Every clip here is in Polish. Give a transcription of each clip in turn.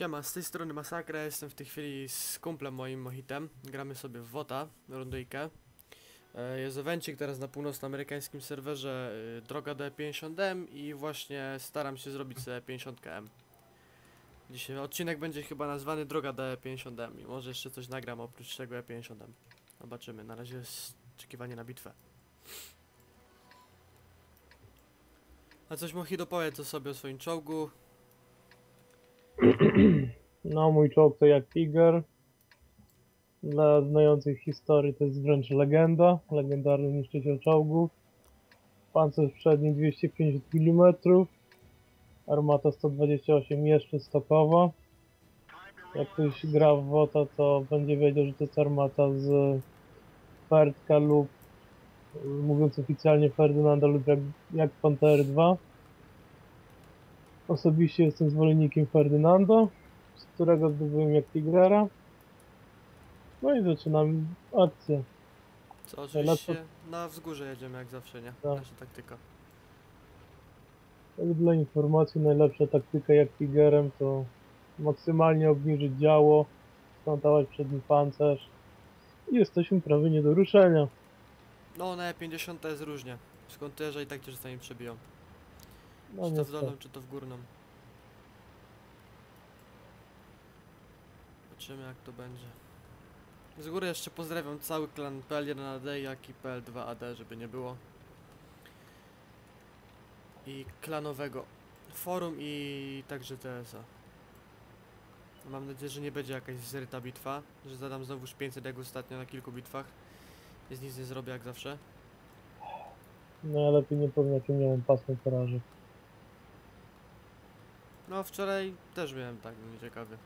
Siema, z tej strony Masakra, jestem w tej chwili z kumplem moim Mohitem. Gramy sobie w WOTA, rundyjkę. E, Jest evencik teraz na północnoamerykańskim serwerze y, droga do E50M i właśnie staram się zrobić sobie 50M. Dzisiaj odcinek będzie chyba nazwany droga do E50M i może jeszcze coś nagram oprócz tego E50M. Zobaczymy, na razie jest oczekiwanie na bitwę. A coś Mohito powiedz o sobie o swoim czołgu. No, mój czołg to jak Tiger. Dla znających historii to jest wręcz legenda. Legendarny niszczyciel czołgów. Pancerz przedni 250 mm. Armata 128 jeszcze stokowa. Jak ktoś gra w WOTA, to będzie wiedział, że to jest armata z Ferdka lub mówiąc oficjalnie Ferdynanda lub jak, jak Pantery 2. Osobiście jestem zwolennikiem Ferdynanda z którego zdobyłem jak Tigrera. No i zaczynam akcję. Co oczywiście na wzgórze jedziemy jak zawsze, nie? Tak. Nasza taktyka. Tak dla informacji, najlepsza taktyka jak Tigerem to maksymalnie obniżyć działo, skontować przedni pancerz i jesteśmy prawie nie do ruszenia. No na E50 to jest różnie. Skąd też i tak cię czasami przebiją. No czy to w dolną, czy to w górną. Zobaczymy jak to będzie. Z góry jeszcze pozdrawiam cały klan PL1AD jak i PL2AD, żeby nie było. I klanowego forum i także TSA. Mam nadzieję, że nie będzie jakaś zryta bitwa, że zadam znowuż 500 jak ostatnio na kilku bitwach. Więc nic nie zrobię jak zawsze. No ja lepiej nie powiem jakie miałem pasmo porażek. No wczoraj też miałem tak, no nieciekawie.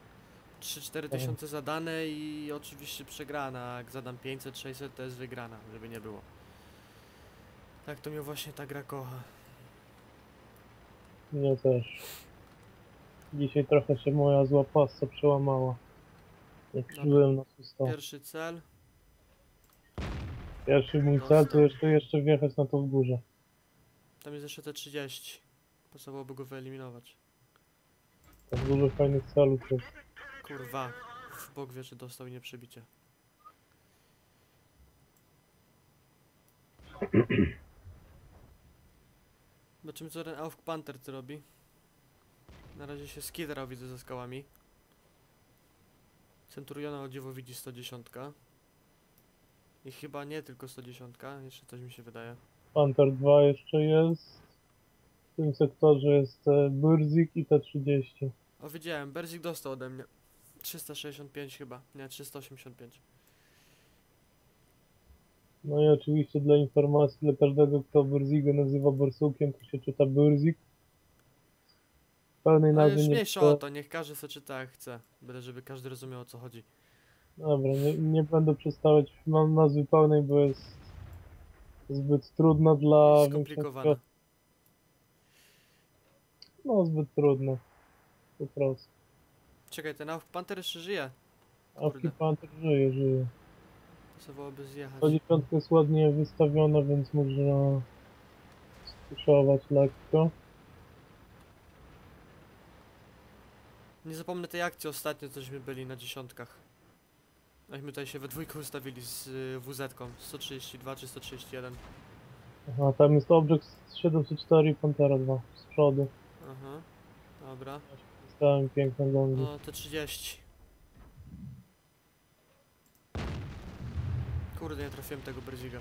3-4 tysiące zadane i oczywiście przegrana. Jak zadam 500-600 to jest wygrana, żeby nie było. Tak to mnie właśnie ta gra kocha. Mnie też. Dzisiaj trochę się moja zła pasa przełamała. Jak Dobra. żyłem na 100. Pierwszy cel. Pierwszy mój cel to jeszcze, jeszcze wjechać na to w górze. Tam jest jeszcze te 30. Pasowałoby go wyeliminować. Dużo fajnych celów jest. Kurwa. Bok wie, czy dostał i nie przebicie. Zobaczymy co ten Auk Panther ty robi. Na razie się skidrał widzę ze skałami. Centuriona o dziwo widzi 110. I chyba nie tylko 110, jeszcze coś mi się wydaje. Panther 2 jeszcze jest. W tym sektorze jest e, Burzik i T30. O widziałem, Berzik dostał ode mnie. 365 chyba, nie 385. No i oczywiście dla informacji dla każdego, kto Burzigę nazywa Borsukiem, to się czyta Burzik. W pełnej No nazwie już nie mniejsza o to, niech każdy sobie czyta jak chce. Byle żeby każdy rozumiał o co chodzi. Dobra, nie, nie będę przedstawiać mam nazwy pełnej, bo jest zbyt trudna dla Skomplikowane. większości. No zbyt trudne. Po prostu. Czekaj, ten Auk Panther jeszcze żyje. A Kurde. Panther żyje, żyje. Pasowałoby zjechać. To dziesiątka jest ładnie wystawiona, więc można skuszować lekko. Nie zapomnę tej akcji ostatnio, cośmy byli na dziesiątkach. Myśmy tutaj się we dwójkę ustawili z y, WZ-ką. 132 czy 131. Aha, tam jest Object 704 i Pantera 2 z przodu. Aha. Dobra. Dostałem piękne gongi. No to 30. Kurde, nie trafiłem tego Berziga.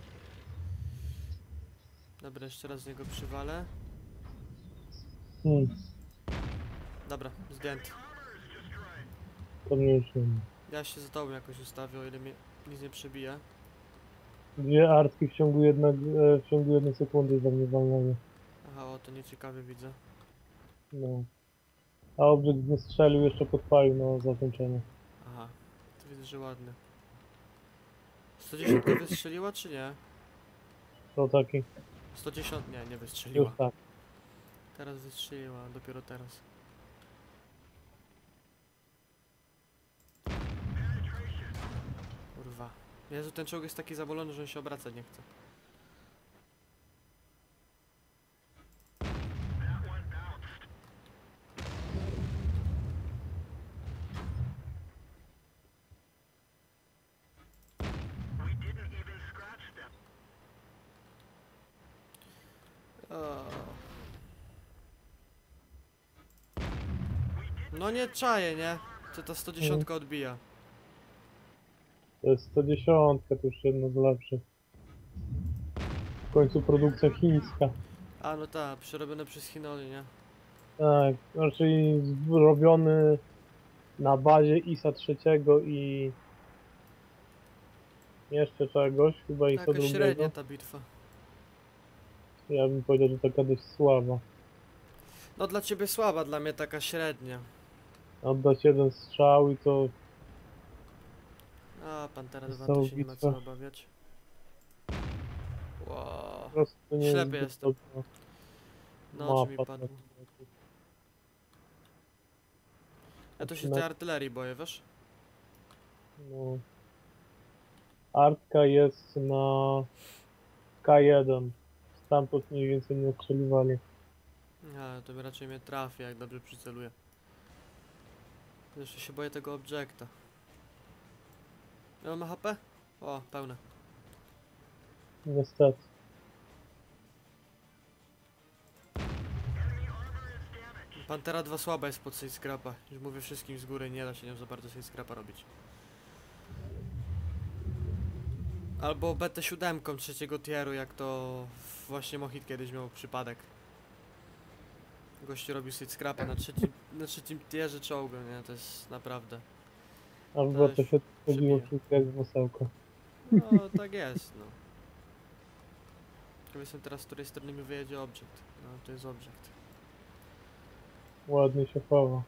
Dobra, jeszcze raz z niego przywalę. Hmm, Dobra, zdjęty. to mnie już. Ja się za tobą jakoś ustawię, o ile mnie nic nie przebije. Dwie artki w ciągu, jednak, e, w ciągu jednej sekundy za mnie walnęły. Aha, o to nieciekawie widzę. No. A Object nie strzelił, jeszcze podpalił na zakończenie. Aha, to widzę, że ładny. 110 wystrzeliła czy nie? To taki. 110 nie, nie Już wystrzeliła. tak. Teraz wystrzeliła, dopiero teraz. Kurwa. Jezu, ten czołg jest taki zabolony, że on się obracać nie chce. No nie czaję, nie? Co ta 110 odbija. To jest 110, to już jedno z lepszych. W końcu produkcja chińska. A no tak, przerobione przez Chinoli, nie? Tak, raczej zrobiony na bazie ISA trzeciego i jeszcze czegoś, chyba ISA Taka średnia drugiego. ta bitwa. Ja bym powiedział, że taka dość słaba. No dla ciebie słaba, dla mnie taka średnia. Oddać jeden strzał i to A, Pantera Jest 2 to się nie ma co obawiać. Wow. po nie Ślepy jest jestem. dobra No, oczy mi padło. Ja to się tej artylerii boję, wiesz? No. Artka jest na K1. Stamtąd mniej więcej nie ostrzeliwali. A, to mi raczej mnie trafi, jak dobrze przyceluję. Jeszcze się boję tego obiekta. Ja mam HP? O, pełne. Niestety. Pantera 2 słaba jest pod scrapa. Już mówię wszystkim z góry, nie da się nią za bardzo scrapa robić. Albo BT7 trzeciego tieru, jak to właśnie Mohit kiedyś miał przypadek. Gościu robił scrapa na trzecim, na trzecim tierze czołgu, nie? To jest naprawdę... A w To to się chodziło przebije. wszystko jak w masełko. No, tak jest, no. Tylko jestem teraz, z której strony mi wyjedzie obiekt. No, to jest obiekt. Ładnie się chowa.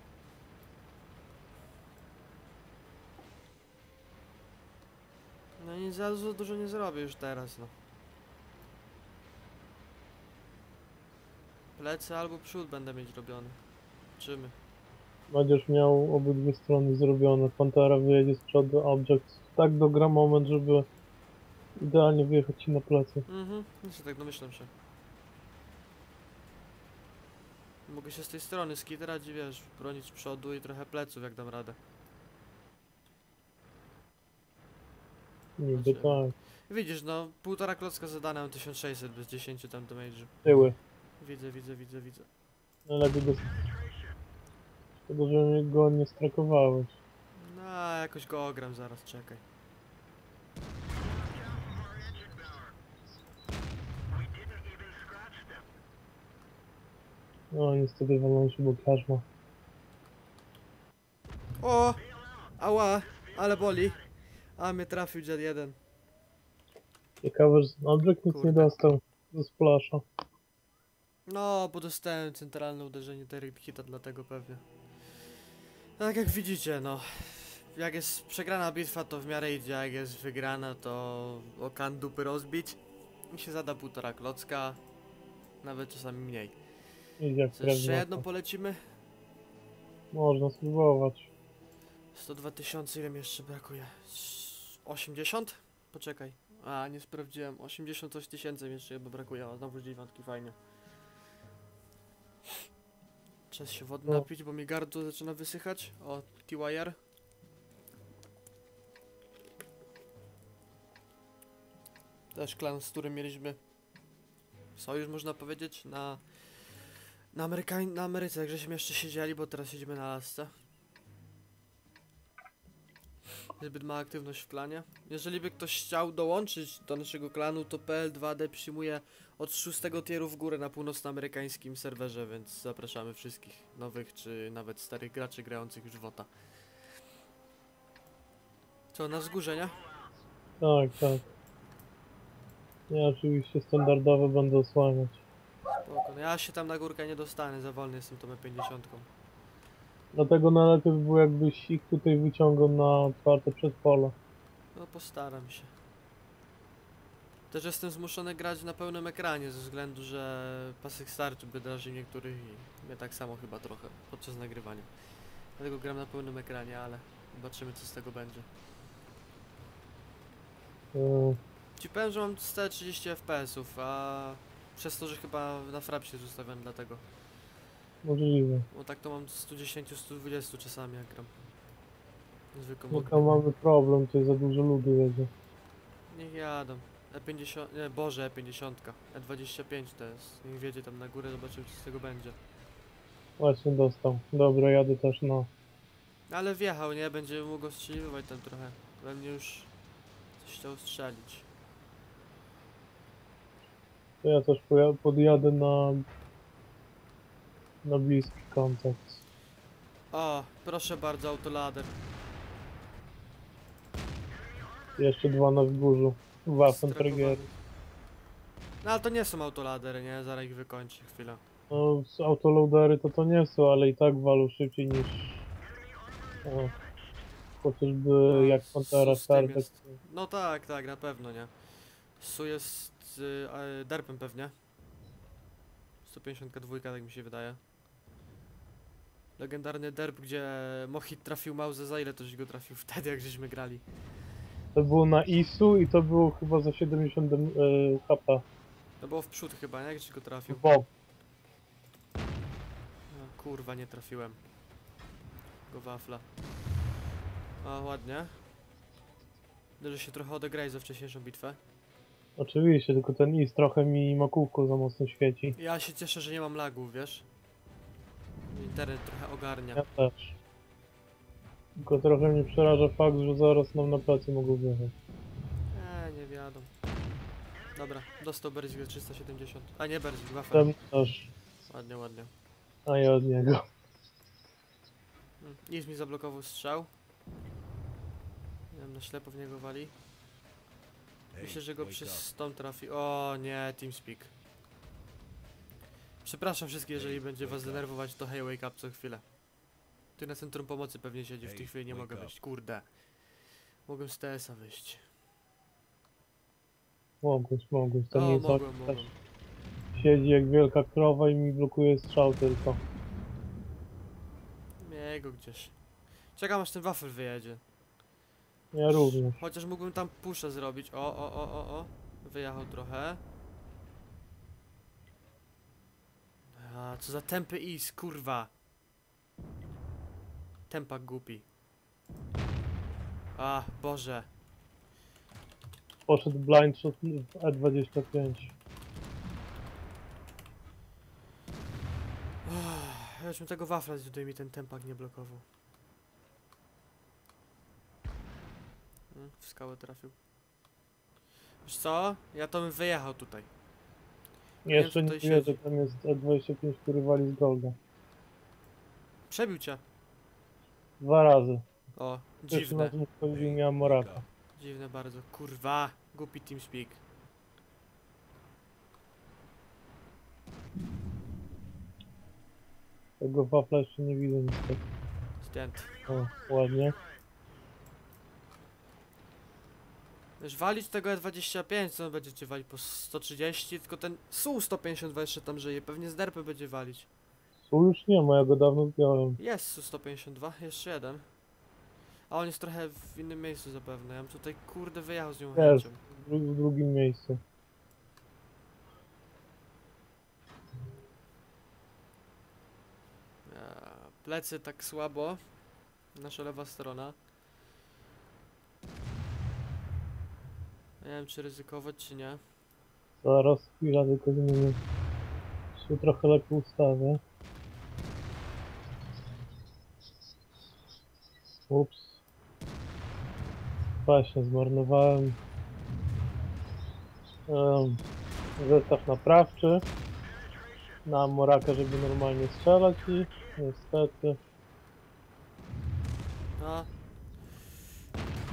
No i za za dużo nie zrobię już teraz, no. Plecy albo przód będę mieć robiony. Czymy. Będziesz miał obydwie strony zrobione. Pantera wyjedzie z przodu, Object tak dogra moment, żeby idealnie wyjechać ci na plecy. Mhm, no się tak domyślam się. Mogę się z tej strony skitrać i wiesz, bronić przodu i trochę pleców jak dam radę. Niby tak. Widzisz, no, półtora klocka zadane, mam 1600 bez 10 tam damage'u. Tyły. Widzę, widzę, widzę, widzę. Najlepiej go... Tego, że go nie strakowałeś. No, jakoś go ogram zaraz, czekaj. No niestety walnąłem się, bo każma. O! Ała! Ale boli! A mnie trafił dziad jeden. Ciekawe, że Object nic Kurde. nie dostał ze splasha. No, bo dostałem centralne uderzenie direct hita, dlatego pewnie. Tak jak widzicie, no. Jak jest przegrana bitwa, to w miarę idzie, jak jest wygrana, to okan dupy rozbić. I się zada półtora klocka. Nawet czasami mniej. Idzie jeszcze jedno polecimy? Można spróbować. 102 tysiące, ile mi jeszcze brakuje? Sz- 80? Poczekaj. A, nie sprawdziłem. 80 coś tysięcy mi jeszcze chyba brakuje, a znowu dziewiątki, fajnie. Czas się wody No. napić, bo mi gardło zaczyna wysychać. O, T-Wire. Też klan, z którym mieliśmy sojusz, można powiedzieć, na... Na, Amerykań, na Ameryce, jak żeśmy jeszcze siedzieli, bo teraz siedzimy na lasce. Zbyt mała aktywność w klanie. Jeżeli by ktoś chciał dołączyć do naszego klanu, to PL2D przyjmuje od 6 tieru w górę na północnoamerykańskim serwerze, więc zapraszamy wszystkich nowych, czy nawet starych graczy grających już WOTA. Co, na wzgórze, nie? Tak, tak. Ja oczywiście standardowo będę osłaniać. Spoko. No ja się tam na górkę nie dostanę, za wolny jestem tą 50 Dlatego najlepiej by było jakbyś ich tutaj wyciągał na otwarte przedpole. No postaram się. Też jestem zmuszony grać na pełnym ekranie ze względu, że pasek starczy by niektórych i mnie tak samo chyba trochę podczas nagrywania. Dlatego gram na pełnym ekranie, ale zobaczymy co z tego będzie. Yy, Ci powiem, że mam 130 fps-ów, a przez to, że chyba na frapsie jest ustawiony dlatego. możliwe. Bo tak to mam 110-120 czasami jak gram. Zwykłą No tam mamy problem, to za dużo ludu jedzie. Niech jadą. E50, nie, Boże, E50. E25 to jest. Niech wiedzie tam na górę, zobaczymy co z tego będzie. Właśnie dostał. Dobra, jadę też na... Ale wjechał, nie? Będzie mógł ostrzeliwać tam trochę. Pewnie już coś chciał strzelić. To ja też podjadę na... Na bliski kontakt. O, proszę bardzo, autolader. Jeszcze dwa na wzgórzu. Waffentrigger. Strefowany. No ale to nie są autoladery, nie? Zaraz ich wykończy chwilę. No, autoloadery to to nie są, ale i tak walą szybciej niż... O, chociażby No, jak Pantera Startek. jest. No tak, tak, na pewno, nie? Su jest z y, derpem pewnie. 152, tak mi się wydaje. Legendarny derp, gdzie Mohit trafił Mauzę, za ile to go trafił wtedy, jak żeśmy grali. To było na ISU i to było chyba za 70 e, HP. To było w przód chyba, nie? Żeś go trafił? Bob. No, kurwa, nie trafiłem. Go wafla. O, ładnie. Że się trochę odegraj za wcześniejszą bitwę. Oczywiście, tylko ten IS trochę mi makówką za mocno świeci. Ja się cieszę, że nie mam lagów, wiesz? Internet trochę ogarnia. Ja też. Tylko trochę mnie przeraża fakt, że zaraz nam na pracy mogą wjechać. Eee, nie wiadomo. Dobra, dostał Berzik 370. A nie Berzik, wafel. Ten też, Ładnie, ładnie. a ja od niego. Mm, Nic mi zablokował strzał. Nie wiem, na ślepo w niego wali. Myślę, że go przez tom trafi. O nie, TeamSpeak. Przepraszam wszystkich, jeżeli będzie was denerwować, to hey, wake up co chwilę. Ty na centrum pomocy pewnie siedzi, w tej chwili nie mogę up. wyjść, kurde. Mogłem z TS-a wyjść. Mogłeś, mogłeś. Ten O, IS mogłem, mogłem. siedzi jak wielka krowa i mi blokuje strzał tylko. Jego gdzieś. Czekam aż ten wafel wyjedzie. Ja również. Chociaż mógłbym tam puszę zrobić. O, o, o, o, o. Wyjechał trochę. A, co za tępy is, kurwa. Tempak głupi. A, Boże. Poszedł blind shot w E E25. Ja już bym tego wafla tutaj mi ten tempak nie blokował. Mm, W skałę trafił. Wiesz co? Ja to bym wyjechał tutaj. Jeszcze nie tutaj wie, że tam jest E25, który wali z Golda. Przebił cię. Dwa razy. O, dziwne. wchodził miałem Moraka. Dziwne bardzo. Kurwa, głupi TeamSpeak. Tego wafla jeszcze nie widzę niestety. Zdjęty. O, ładnie. Wiesz, walić tego E25, co on będzie cię walić po 130, tylko ten SU-152 jeszcze tam żyje, pewnie z derpy będzie walić. Tu już nie ma, ja go dawno zdjąłem. Jest SU-152, jeszcze jeden. A on jest trochę w innym miejscu zapewne, ja bym tutaj kurde wyjechał z nią Jest. W, dru- w drugim miejscu. Plecy tak słabo, nasza lewa strona. Nie wiem czy ryzykować czy nie. Zaraz chwila, tylko zmienię. Się trochę lepiej ustawię. Ups. Właśnie, zmarnowałem um, zestaw naprawczy na Moraka, żeby normalnie strzelać i niestety No.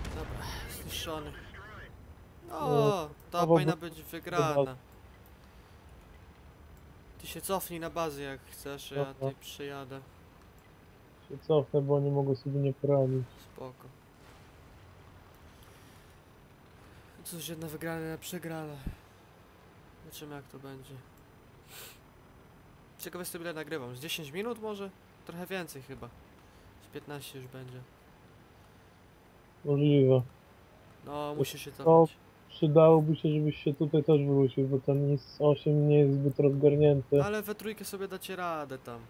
Dobra, zniszczony. No, O, ta albo powinna by- być wygrana. Ty się cofnij na bazę jak chcesz, ja tutaj przyjadę. Się cofnę, bo nie mogę sobie nie poradzić. Spoko. Cóż, jedna wygrana, jedna przegrana. Zobaczymy jak to będzie. Ciekawe jestem ile nagrywam. Z 10 minut może? Trochę więcej chyba. Z 15 już będzie. Możliwe. No, musisz się to-. Przydałoby się, żebyś się tutaj też wrócił, bo ten NIS 8 nie jest zbyt rozgarnięty. Ale we trójkę sobie dacie radę tam.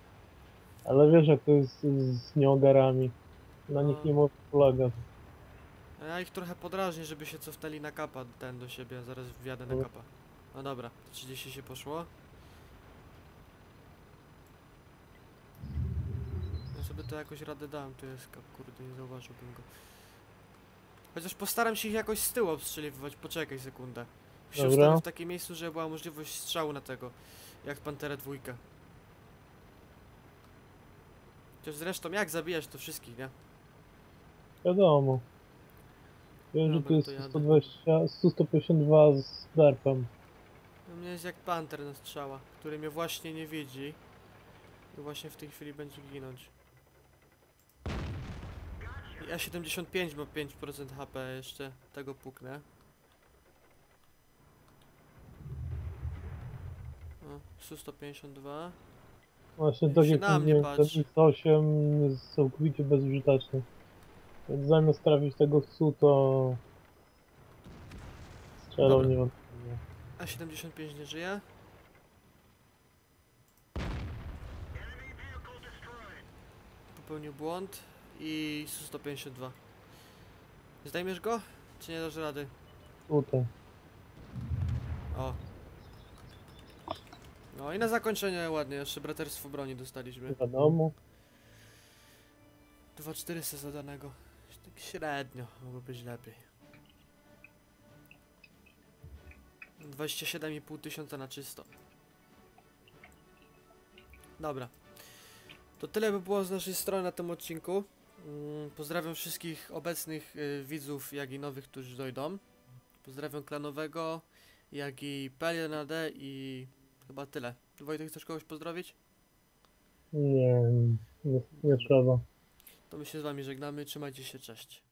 Ale wiesz jak to jest z nieogarami. Na nich No. nie można polegać. Ja ich trochę podrażnię, żeby się cofnęli na kapa ten do siebie, zaraz wjadę na No. kapa. No dobra, 30 się poszło. Ja sobie to jakoś radę dałem, tu jest kap, kurde, nie zauważyłbym go. Chociaż postaram się ich jakoś z tyłu obstrzeliwać, poczekaj sekundę. Się w takim miejscu, żeby była możliwość strzału na tego, jak Panterę dwójkę. Chociaż zresztą jak zabijać to wszystkich, nie? Wiadomo. Wiem, że tu jest to jadę. 120, 152 z derpem. U mnie jest jak panter na strzała, który mnie właśnie nie widzi. I właśnie w tej chwili będzie ginąć. I A75 ma 5% HP jeszcze, tego puknę. O, Su-152. Właśnie Się tak jak na mnie ten patrzy. X8 jest całkowicie bezużyteczny. Więc zamiast trafić tego SU, to strzelał Dobra. niewątpliwie. A75 nie żyje. Popełnił błąd i Su-152. Zdejmiesz go? Czy nie dasz rady? Tutaj. O. No i na zakończenie ładnie, jeszcze braterstwo broni dostaliśmy. Wiadomo. 2400 zadanego. Tak średnio, mogło być lepiej. 27,5 tysiąca na czysto. Dobra. To tyle by było z naszej strony na tym odcinku. Mm, Pozdrawiam wszystkich obecnych y, widzów, jak i nowych, którzy dojdą. Pozdrawiam klanowego, jak i PLNAD i chyba tyle. Wojtek, chcesz kogoś pozdrowić? Nie, nie, nie trzeba. To my się z wami żegnamy, trzymajcie się, cześć.